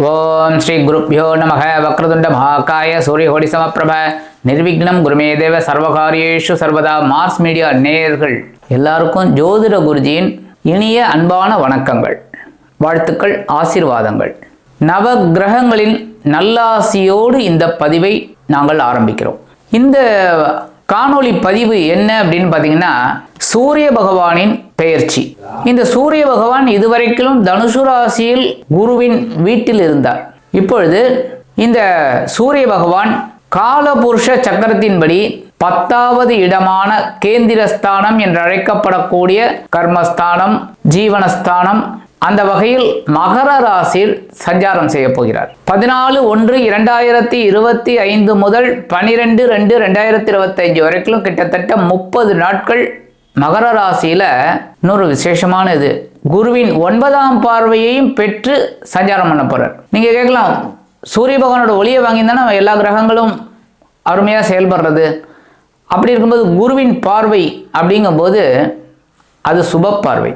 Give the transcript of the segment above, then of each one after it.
ஓம் ஸ்ரீ குருப்பியோ நமக. வக்ரதுண்ட மகாகாய சூரியகோடி சமப்பிரப. நிர்விக்னம் குருமே தேவ சர்வகாரியேஷு சர்வதா மார்ஸ் மீடியா நேயர்கள். எல்லாருக்கும் ஜோதிட குருஜியின் இனிய அன்பான வணக்கங்கள். வாழ்த்துக்கள் ஆசீர்வாதங்கள். நவ கிரகங்களின் நல்லாசியோடு இந்த பதிவை நாங்கள் ஆரம்பிக்கிறோம். இந்த காணொளி பதிவு என்ன அப்படின்னு பார்த்தீங்கன்னா சூரிய பகவானின் பெயர்ச்சி. இந்த சூரிய பகவான் இதுவரைக்கும் தனுசு ராசியில் குருவின் வீட்டில் இருந்தார். இப்பொழுது இந்த சூரிய பகவான் காலபுருஷ சக்கரத்தின்படி பத்தாவது இடமான கேந்திரஸ்தானம் என்று அழைக்கப்படக்கூடிய கர்மஸ்தானம் ஜீவனஸ்தானம் அந்த வகையில் மகர ராசியில் சஞ்சாரம் செய்ய போகிறார். பதினாலு ஒன்று இரண்டாயிரத்தி இருபத்தி ஐந்து முதல் பனிரெண்டு ரெண்டு ரெண்டாயிரத்தி இருபத்தைந்து வரைக்கும் கிட்டத்தட்ட முப்பது நாட்கள் மகர ராசியில இன்னொரு விசேஷமான இது குருவின் ஒன்பதாம் பார்வையையும் பெற்று சஞ்சாரம் பண்ண போறார். நீங்க கேட்கலாம் சூரிய பகவானோட ஒளியை வாங்கியிருந்தா நம்ம எல்லா கிரகங்களும் அருமையாக செயல்படுறது. அப்படி இருக்கும்போது குருவின் பார்வை அப்படிங்கும்போது அது சுப பார்வை.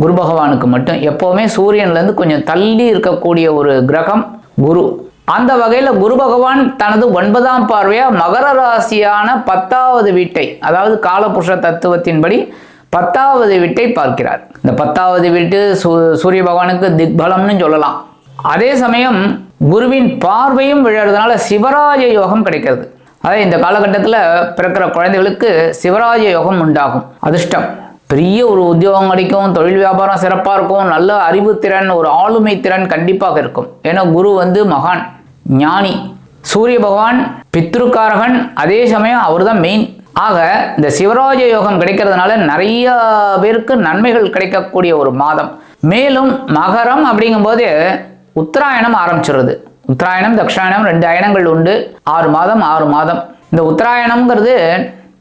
குரு பகவானுக்கு மட்டும் எப்போவுமே சூரியன்லேருந்து கொஞ்சம் தள்ளி இருக்கக்கூடிய ஒரு கிரகம் குரு. அந்த வகையில் குரு பகவான் தனது ஒன்பதாம் பார்வையாக மகர ராசியான பத்தாவது வீட்டை அதாவது காலபுருஷ தத்துவத்தின்படி பத்தாவது வீட்டை பார்க்கிறார். இந்த பத்தாவது வீட்டு சூ சூரிய பகவானுக்கு திக்பலம்னு சொல்லலாம். அதே சமயம் குருவின் பார்வையும் விழறதுனால சிவராஜ யோகம் கிடைக்கிறது. அதாவது இந்த காலகட்டத்தில் பிறக்கிற குழந்தைகளுக்கு சிவராஜ யோகம் உண்டாகும். அதிர்ஷ்டம். பெரிய ஒரு உத்தியோகம் கிடைக்கும் தொழில் வியாபாரம் சிறப்பாக இருக்கும் நல்ல அறிவுத்திறன் ஒரு ஆளுமை திறன் கண்டிப்பாக இருக்கும். ஏன்னா குரு வந்து மகான். ஞானி. சூரிய பகவான் பித்ருக்காரகன் அதே சமயம் அவர் தான் மெயின் ஆக இந்த சிவராஜ யோகம் கிடைக்கிறதுனால நிறைய பேருக்கு நன்மைகள் கிடைக்கக்கூடிய ஒரு மாதம். மேலும் மகரம் அப்படிங்கும்போது உத்தராயணம் ஆரம்பிச்சிருது. உத்தராயணம் தக்ஷாயணம் ரெண்டு அயனங்கள் உண்டு. ஆறு மாதம் ஆறு மாதம். இந்த உத்தராயணம்ங்கிறது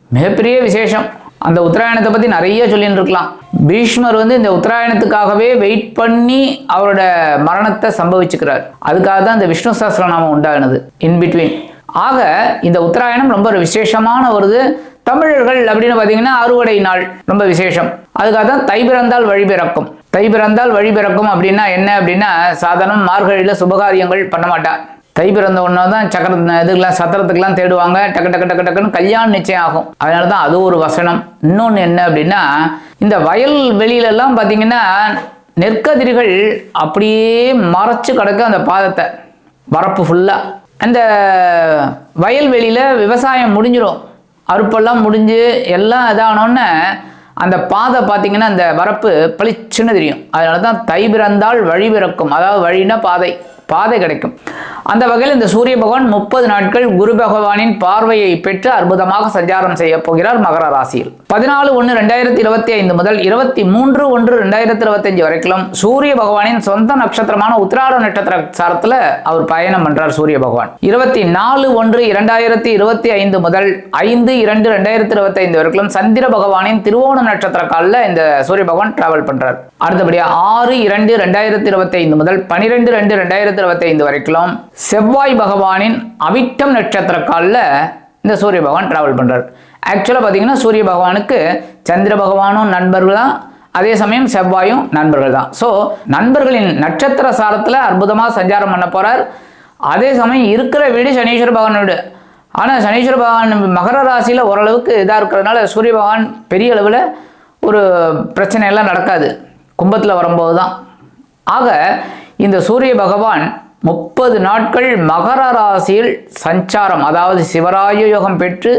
மிகப்பெரிய விசேஷம். அந்த உத்தராயணத்தை பற்றி நிறைய சொல்லிட்டு இருக்கலாம் பீஷ்மர் வந்து இந்த உத்தராயணத்துக்காகவே வெயிட் பண்ணி அவரோட மரணத்தை சம்பவிச்சுக்கிறார். அதுக்காக தான் இந்த விஷ்ணு சஹஸ்ரநாமம் உண்டானது இன் பிட்வீன் ஆக இந்த உத்தராயணம் ரொம்ப ஒரு விசேஷமான வருது தமிழர்கள் அப்படின்னு பார்த்தீங்கன்னா அறுவடை நாள் ரொம்ப விசேஷம். அதுக்காக தான் தை பிறந்தால் வழி பிறக்கும். தை பிறந்தால் வழி பிறக்கும் அப்படின்னா என்ன அப்படின்னா சாதாரண மார்கழியில் சுபகாரியங்கள் பண்ண மாட்டா தை பிறந்த ஒன்றா தான் சக்கர இதுக்கெல்லாம் சத்திரத்துக்கெல்லாம் தேடுவாங்க. டக்கு டக்கு டக்கு டக்குன்னு கல்யாணம் நிச்சயம் ஆகும். அதனால தான் அது ஒரு வசனம். இன்னொன்று என்ன அப்படின்னா இந்த வயல் வெளியிலலாம் பார்த்தீங்கன்னா நெற்கதிர்கள் அப்படியே மறைச்சு கிடக்கு அந்த பாதத்தை. வரப்பு ஃபுல்லாக அந்த வயல்வெளியில் விவசாயம் முடிஞ்சிடும் அறுப்பெல்லாம் முடிஞ்சு எல்லாம் இதானோன்னு அந்த பாதை பார்த்தீங்கன்னா அந்த வரப்பு பளிச்சுன்னு தெரியும். அதனால தான் தை பிறந்தால் வழி பிறக்கும். அதாவது வழின்னா பாதை. பாதை கிடைக்கும். அந்த வகையில் இந்த சூரிய பகவான் முப்பது நாட்கள் குரு பகவானின் பார்வையை பெற்று அற்புதமாக சஞ்சாரம் செய்ய போகிறார் மகர ராசியில். பதினாலு ஒன்று ரெண்டாயிரத்தி இருபத்தி ஐந்து முதல் இருபத்தி மூன்று ஒன்று ரெண்டாயிரத்தி இருபத்தஞ்சு வரைக்கும் சூரிய பகவானின் சொந்த நட்சத்திரமான உத்திராட நட்சத்திர சாரத்தில் அவர் பயணம் பண்றார் சூரிய பகவான். இருபத்தி நாலு ஒன்று இரண்டாயிரத்தி இருபத்தி ஐந்து முதல் ஐந்து இரண்டு ரெண்டாயிரத்தி இருபத்தி ஐந்து வரைக்கும் சந்திர பகவானின் திருவோண நட்சத்திர காலில் இந்த சூரிய பகவான் டிராவல் பண்றார். அடுத்தபடியாக ஆறு இரண்டு ரெண்டாயிரத்தி இருபத்தி ஐந்து முதல் பனிரெண்டு ரெண்டு ரெண்டாயிரத்தி இருபத்தி வரைக்கும் செவ்வாய் பகவானின் அவிட்டம் நட்சத்திர காலில் இந்த சூரிய பகவான் டிராவல் பண்றார். ஆக்சுவலாக பார்த்தீங்கன்னா சூரிய பகவானுக்கு சந்திர பகவானும் நண்பர்கள் தான். அதே சமயம் செவ்வாயும் நண்பர்கள் தான். ஸோ நண்பர்களின் நட்சத்திர சாரத்தில் அற்புதமாக சஞ்சாரம் பண்ண போறார். அதே சமயம் இருக்கிற வீடு சனீஸ்வர பகவான் வீடு. ஆனால் சனீஸ்வர பகவான் மகர ராசியில் ஓரளவுக்கு இதாக இருக்கிறதுனால சூரிய பகவான் பெரிய அளவில் ஒரு பிரச்சனை எல்லாம் நடக்காது. கும்பத்தில் வரும்போது தான் ஆக இந்த சூரிய பகவான் முப்பது நாட்கள் மகர ராசியில் சஞ்சாரம் அதாவது சிவராய யோகம் பெற்று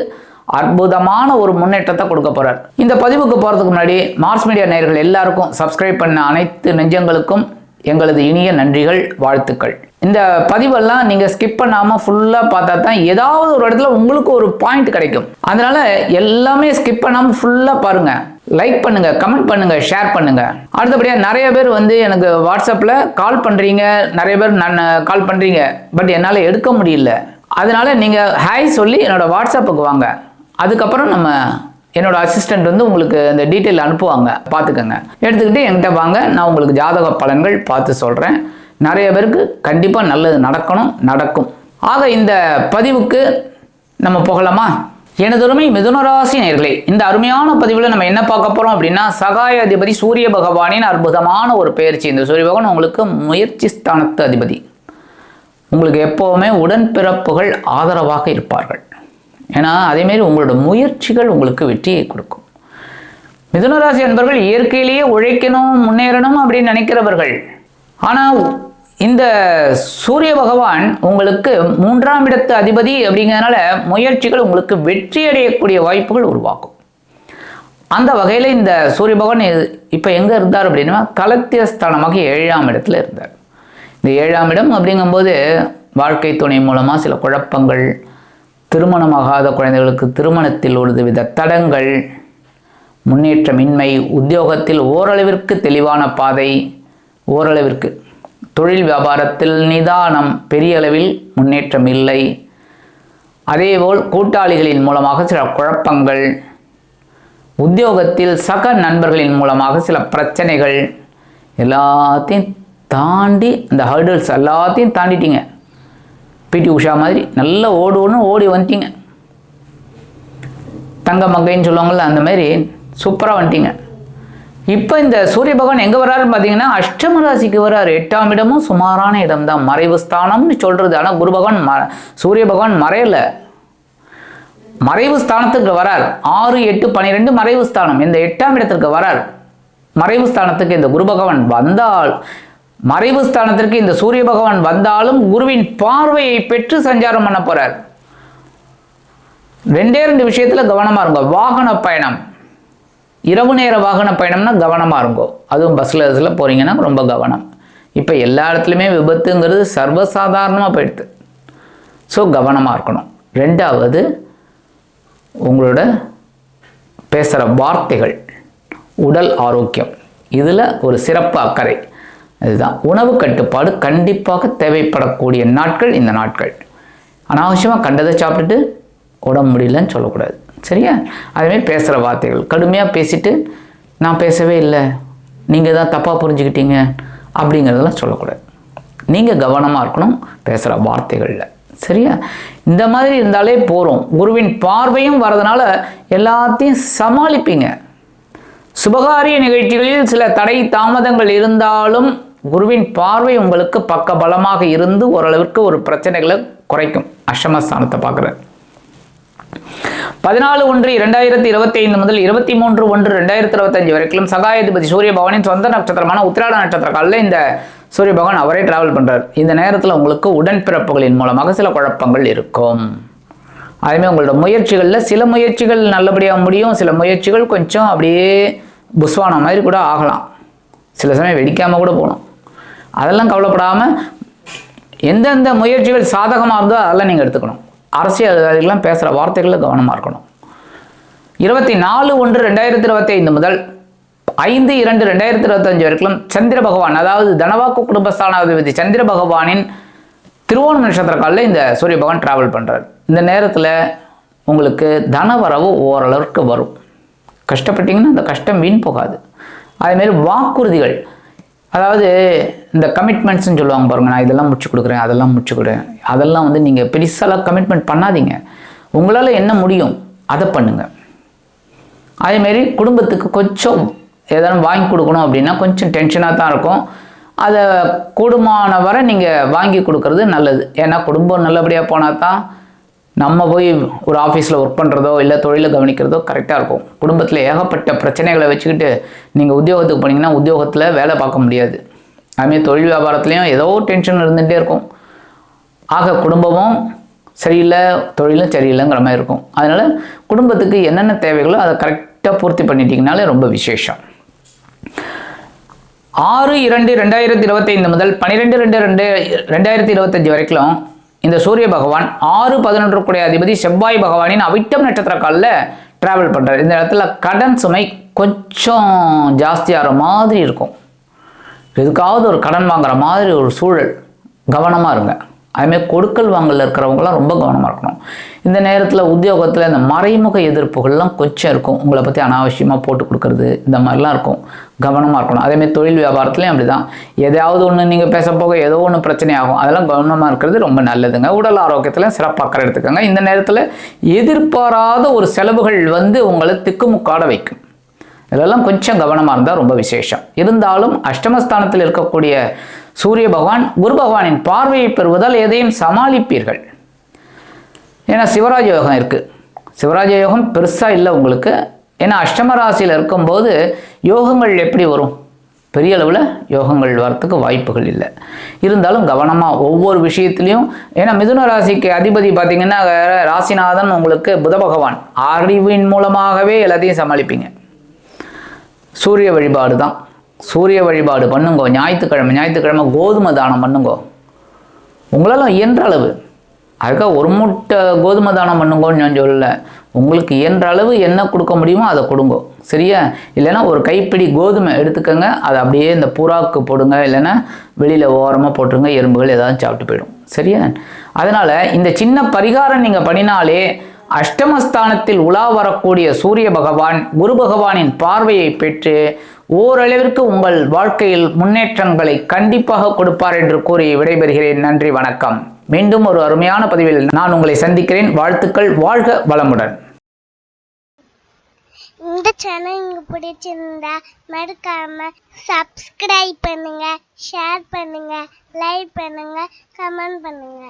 அற்புதமான ஒரு முன்னேற்றத்தை கொடுக்க போகிறார் இந்த பதிவுக்கு போகிறதுக்கு முன்னாடி மார்ஸ் மீடியா நேயர்கள் எல்லாருக்கும் சப்ஸ்கிரைப் பண்ண அனைத்து நெஞ்சங்களுக்கும் எங்களது இனிய நன்றிகள் வாழ்த்துக்கள். இந்த பதிவெல்லாம் நீங்கள் ஸ்கிப் பண்ணாமல் ஃபுல்லாக பார்த்தா தான் ஏதாவது ஒரு இடத்துல உங்களுக்கு ஒரு பாயிண்ட் கிடைக்கும். அதனால எல்லாமே ஸ்கிப் பண்ணாமல் ஃபுல்லாக பாருங்க. லைக் பண்ணுங்க கமெண்ட் பண்ணுங்க ஷேர் பண்ணுங்க. அடுத்தபடியாக நிறைய பேர் வந்து எனக்கு வாட்ஸ்அப்பில் கால் பண்ணுறீங்க நிறைய பேர் நான் கால் பண்ணுறீங்க பட் என்னால் எடுக்க முடியல. அதனால நீங்கள் ஹாய் சொல்லி என்னோட வாட்ஸ்அப்புக்கு வாங்க. அதுக்கப்புறம் நம்ம என்னோட அசிஸ்டண்ட் வந்து உங்களுக்கு அந்த டீட்டெயில் அனுப்புவாங்க. பார்த்துக்கோங்க. எடுத்துக்கிட்டு என்கிட்ட வாங்க. நான் உங்களுக்கு ஜாதக பலன்கள் பார்த்து சொல்கிறேன் நிறைய பேருக்கு கண்டிப்பாக நல்லது நடக்கணும் நடக்கும். ஆக இந்த பதிவுக்கு நம்ம போகலாமா? எனதொருமை மிதுனராசி நேர்களே இந்த அருமையான பதிவில் நம்ம என்ன பார்க்க போகிறோம் அப்படின்னா சகாய அதிபதி சூரிய பகவானின் அற்புதமான ஒரு பயிற்சி. இந்த சூரிய பகவான் உங்களுக்கு முயற்சி ஸ்தானத்து அதிபதி. உங்களுக்கு எப்போவுமே உடன்பிறப்புகள் ஆதரவாக இருப்பார்கள். ஏன்னா அதேமாரி உங்களோட முயற்சிகள் உங்களுக்கு வெற்றியை கொடுக்கும். மிதுனராசி அன்பர்கள் இயற்கையிலேயே உழைக்கணும் முன்னேறணும் அப்படின்னு நினைக்கிறவர்கள். ஆனால் இந்த சூரிய பகவான் உங்களுக்கு மூன்றாம் இடத்து அதிபதி அப்படிங்கிறதுனால முயற்சிகள் உங்களுக்கு வெற்றி அடையக்கூடிய வாய்ப்புகள் உருவாக்கும். அந்த வகையில் இந்த சூரிய பகவான் இப்போ எங்கே இருந்தார் அப்படின்னா கலத்தியஸ்தானமாக ஏழாம் இடத்துல இருந்தார். இந்த ஏழாம் இடம் அப்படிங்கும்போது வாழ்க்கை துணை மூலமாக சில குழப்பங்கள் திருமணமாகாத குழந்தைகளுக்கு திருமணத்தில் ஒரு வித தடங்கள் முன்னேற்றமின்மை உத்தியோகத்தில் ஓரளவிற்கு தெளிவான பாதை ஓரளவிற்கு தொழில் வியாபாரத்தில் நிதானம் பெரிய அளவில் முன்னேற்றம் இல்லை. அதேபோல் கூட்டாளிகளின் மூலமாக சில குழப்பங்கள் உத்தியோகத்தில் சக நண்பர்களின் மூலமாக சில பிரச்சனைகள் எல்லாத்தையும் தாண்டி அந்த ஹர்டல்ஸ் எல்லாத்தையும் தாண்டிட்டீங்க. பிடி உஷா மாதிரி நல்லா ஓடுன்னு ஓடி வந்துட்டீங்க தங்க மங்கைன்னு சொல்லுவாங்கள்ல அந்த மாதிரி சூப்பராக வந்துட்டீங்க. இப்போ இந்த சூரிய பகவான் எங்கே வர்றாருன்னு பார்த்தீங்கன்னா அஷ்டம ராசிக்கு வர்றாரு. எட்டாம் இடமும் சுமாரான இடம் தான் மறைவு ஸ்தானம்னு சொல்கிறது ஆனால் குரு பகவான் ம சூரிய பகவான் மறையலை. மறைவு ஸ்தானத்துக்கு வரார். ஆறு எட்டு பன்னிரெண்டு மறைவு ஸ்தானம். இந்த எட்டாம் இடத்திற்கு வரார். மறைவு ஸ்தானத்துக்கு இந்த குரு பகவான் வந்தால் மறைவு ஸ்தானத்திற்கு இந்த சூரிய பகவான் வந்தாலும் குருவின் பார்வையை பெற்று சஞ்சாரம் பண்ண போறார். ரெண்டே ரெண்டு விஷயத்துல கவனமா இருங்க. வாகன பயணம். இரவு நேர வாகன பயணம்னா கவனமாக இருங்கோ. அதுவும் பஸ்ஸில் இதில் போகிறீங்கன்னா ரொம்ப கவனம். இப்போ எல்லா இடத்துலையுமே விபத்துங்கிறது சர்வசாதாரணமாக போயிடுது. ஸோ கவனமாக இருக்கணும். ரெண்டாவது உங்களோட பேசுகிற வார்த்தைகள் உடல் ஆரோக்கியம். இதில் ஒரு சிறப்பு அக்கறை. இதுதான். உணவு கட்டுப்பாடு கண்டிப்பாக தேவைப்படக்கூடிய நாட்கள் இந்த நாட்கள். அனாவசியமாக கண்டதை சாப்பிட்டுட்டு உடம்பு முடியலன்னு சொல்லக்கூடாது. சரியா? அதுமாரி பேசுகிற வார்த்தைகள். கடுமையாக பேசிட்டு நான் பேசவே இல்லை. நீங்கள் தான் தப்பாக புரிஞ்சுக்கிட்டீங்க. அப்படிங்கிறதெல்லாம் சொல்லக்கூடாது. நீங்கள் கவனமாக இருக்கணும் பேசுகிற வார்த்தைகளில். சரியா? இந்த மாதிரி இருந்தாலே போகிறோம் குருவின் பார்வையும் வரதுனால எல்லாத்தையும் சமாளிப்பீங்க. சுபகாரிய நிகழ்ச்சிகளில் சில தடை தாமதங்கள் இருந்தாலும் குருவின் பார்வை உங்களுக்கு பக்க பலமாக இருந்து ஓரளவிற்கு ஒரு பிரச்சனைகளை குறைக்கும். அஷ்டமஸ்தானத்தை பார்க்குற பதினாலு ஒன்று இரண்டாயிரத்தி இருபத்தி ஐந்து முதல் இருபத்தி மூன்று ஒன்று ரெண்டாயிரத்தி இருபத்தஞ்சு வரைக்கும் சகாயாதிபதி சூரிய பகவானின் சொந்த நட்சத்திரமான உத்திராட நட்சத்திர காலில் இந்த சூரிய பகவான் அவரே டிராவல் பண்ணுறார் இந்த நேரத்தில் உங்களுக்கு உடன்பிறப்புகளின் மூலமாக சில குழப்பங்கள் இருக்கும். அதுமாதிரி உங்களோட முயற்சிகளில் சில முயற்சிகள் நல்லபடியாக முடியும். சில முயற்சிகள் கொஞ்சம் அப்படியே புஸ்வான மாதிரி கூட ஆகலாம். சில சமயம் வெடிக்காமல் கூட போகணும். அதெல்லாம் கவலைப்படாமல் எந்தெந்த முயற்சிகள் சாதகமாக இருந்தோ அதெல்லாம் நீங்கள் எடுத்துக்கணும். அரசியல் அதிகாரிகள்லாம் பேசுகிற வார்த்தைகளில் கவனமாக இருக்கணும். இருபத்தி நாலு ஒன்று ரெண்டாயிரத்தி இருபத்தி ஐந்து முதல் ஐந்து இரண்டு ரெண்டாயிரத்தி இருபத்தஞ்சு வரைக்கும் சந்திர பகவான் அதாவது தனவாக்கு குடும்பஸ்தானாதிபதி சந்திர பகவானின் திருவோணம் நட்சத்திர காலில் இந்த சூரிய பகவான் டிராவல் பண்ணுறார் இந்த நேரத்தில் உங்களுக்கு தனவரவு ஓரளவுக்கு வரும். கஷ்டப்பட்டீங்கன்னா அந்த கஷ்டம் வீண் போகாது. அதேமாரி வாக்குறுதிகள். அதாவது இந்த கமிட்மெண்ட்ஸ்னு சொல்லுவாங்க பாருங்க நான் இதெல்லாம் முடிச்சு கொடுக்குறேன் அதெல்லாம் முடிச்சு கொடுக்குறேன். அதெல்லாம் வந்து நீங்கள் பெருசாலாம் கமிட்மெண்ட் பண்ணாதீங்க. உங்களால் என்ன முடியும் அதை பண்ணுங்கள் அதேமாரி குடும்பத்துக்கு கொஞ்சம் ஏதாவது வாங்கி கொடுக்கணும் அப்படின்னா கொஞ்சம் டென்ஷனாக தான் இருக்கும். அதை கூடுமான வரை நீங்கள் வாங்கி கொடுக்கறது நல்லது. ஏன்னா குடும்பம் நல்லபடியாக போனால் தான் நம்ம போய் ஒரு ஆஃபீஸில் ஒர்க் பண்ணுறதோ இல்லை தொழிலை கவனிக்கிறதோ கரெக்டாக இருக்கும். குடும்பத்தில் ஏகப்பட்ட பிரச்சனைகளை வச்சுக்கிட்டு நீங்கள் உத்தியோகத்துக்கு போனீங்கன்னா உத்தியோகத்தில் வேலை பார்க்க முடியாது. அதுமாரி தொழில் வியாபாரத்துலேயும் ஏதோ டென்ஷன் இருந்துகிட்டே இருக்கும். ஆக குடும்பமும் சரியில்லை தொழிலும் சரியில்லைங்கிற மாதிரி இருக்கும். அதனால் குடும்பத்துக்கு என்னென்ன தேவைகளோ அதை கரெக்டாக பூர்த்தி பண்ணிட்டீங்கனாலே ரொம்ப விசேஷம். ஆறு இரண்டு ரெண்டாயிரத்தி இருபத்தைந்து முதல் பன்னிரெண்டு ரெண்டு ரெண்டு ரெண்டாயிரத்தி இருபத்தஞ்சி வரைக்கும் இந்த சூரிய பகவான் ஆறு பதினொன்று கூடிய அதிபதி செவ்வாய் பகவானின் அவிட்டம் நட்சத்திர காலில் ட்ராவல் பண்ணுறார் இந்த இடத்துல கடன் சுமை கொஞ்சம் ஜாஸ்தியாகிற மாதிரி இருக்கும். எதுக்காவது ஒரு கடன் வாங்குற மாதிரி ஒரு சூழல். கவனமாக இருங்க. அதுமாதிரி கொடுக்கல் வாங்கல இருக்கிறவங்களாம் ரொம்ப கவனமாக இருக்கணும். இந்த நேரத்தில் உத்தியோகத்தில் இந்த மறைமுக எதிர்ப்புகள்லாம் கொஞ்சம் இருக்கும். உங்களை பற்றி அனாவசியமாக போட்டு கொடுக்கறது இந்த மாதிரிலாம் இருக்கும். கவனமாக இருக்கணும். அதேமாதிரி தொழில் வியாபாரத்துலேயும் அப்படி தான் எதையாவது ஒன்று நீங்கள் பேச போக ஏதோ ஒன்று பிரச்சனை ஆகும். அதெல்லாம் கவனமாக இருக்கிறது ரொம்ப நல்லதுங்க. உடல் ஆரோக்கியத்தில் சிறப்பாக அக்கறை எடுத்துக்கோங்க. இந்த நேரத்தில் எதிர்பாராத ஒரு செலவுகள் வந்து உங்களை திக்குமுக்காட வைக்கும். இதெல்லாம் கொஞ்சம் கவனமாக இருந்தால் ரொம்ப விசேஷம். இருந்தாலும் அஷ்டமஸ்தானத்தில் இருக்கக்கூடிய சூரிய பகவான் குரு பகவானின் பார்வையை பெறுவதால் எதையும் சமாளிப்பீர்கள். ஏன்னா சிவராஜ யோகம் இருக்குது சிவராஜ யோகம் பெருசாக இல்லை உங்களுக்கு. ஏன்னா அஷ்டம ராசியில் இருக்கும்போது யோகங்கள் எப்படி வரும்? பெரிய அளவில் யோகங்கள் வரத்துக்கு வாய்ப்புகள் இல்லை. இருந்தாலும் கவனமாக ஒவ்வொரு விஷயத்துலையும் ஏன்னா மிதுன ராசிக்கு அதிபதி பார்த்தீங்கன்னா ராசிநாதன் உங்களுக்கு புத பகவான். அறிவின் மூலமாகவே எல்லாத்தையும் சமாளிப்பீங்க. சூரிய வழிபாடு தான் சூரிய வழிபாடு பண்ணுங்கோ. ஞாயிற்றுக்கிழமை ஞாயிற்றுக்கிழமை கோதுமை தானம் பண்ணுங்கோ. உங்களால் இயன்ற அளவு. அதுக்காக ஒரு மூட்டை கோதுமை தானம் பண்ணுங்கோன்னு நான் சொல்லலை. உங்களுக்கு இயன்ற அளவு என்ன கொடுக்க முடியுமோ அதை கொடுங்கோ. சரியா? இல்லைன்னா ஒரு கைப்பிடி கோதுமை எடுத்துக்கோங்க. அதை அப்படியே இந்த புறாக்கு போடுங்க. இல்லைன்னா வெளியில் ஓரமாக போட்டுருங்க. எறும்புகள் ஏதாவது சாப்பிட்டு போயிடும். சரியா? அதனால் இந்த சின்ன பரிகாரம் நீங்கள் பண்ணினாலே அஷ்டமஸ்தானத்தில் உலா வரக்கூடிய சூரிய பகவான் குரு பகவானின் பார்வையை பெற்று ஓரளவிற்கு உங்கள் வாழ்க்கையில் முன்னேற்றங்களை கண்டிப்பாக கொடுப்பார் என்று கூறி விடைபெறுகிறேன். நன்றி வணக்கம். மீண்டும் ஒரு அருமையான பதிவில் நான் உங்களை சந்திக்கிறேன். வாழ்த்துக்கள் வாழ்க வளமுடன். இந்த சேனல் உங்களுக்கு பிடிச்சிருந்தா மறக்காம சப்ஸ்கிரைப் பண்ணுங்க ஷேர் பண்ணுங்க லைக் பண்ணுங்க கமெண்ட் பண்ணுங்க.